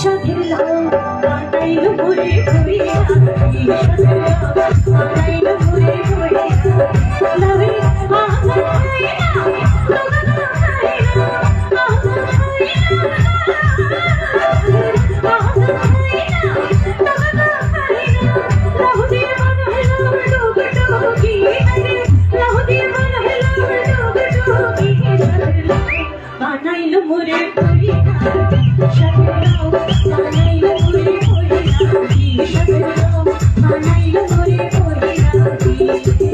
সাধের লাউ বানাইল মোরে ভুইয়া সাধের লাউ বানাইল মোরে পরিয়া সাজাও বানাইল মোরে পরিয়া সাজাও বানাইল মোরে পরিয়া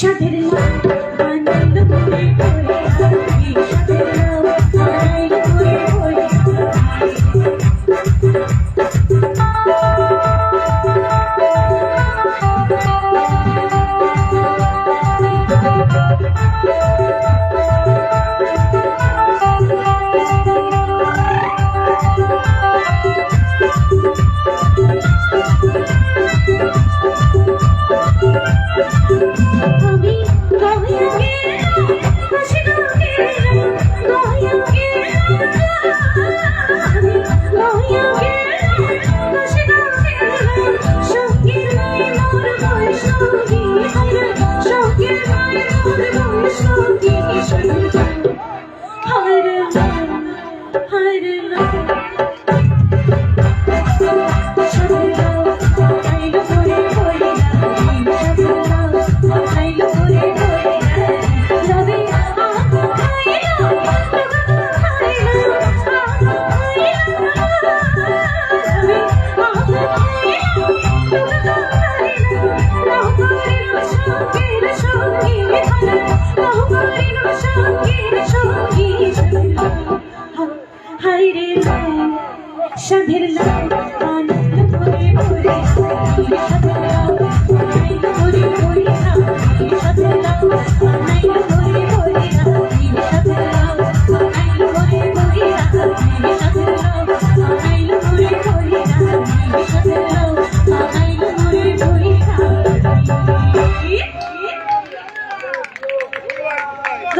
সাধের বানাইল সাধের লাল আনন্দ ভরে ভরে।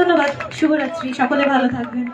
ধন্যবাদ শুভরাত্রি সকলে ভালো থাকবেন।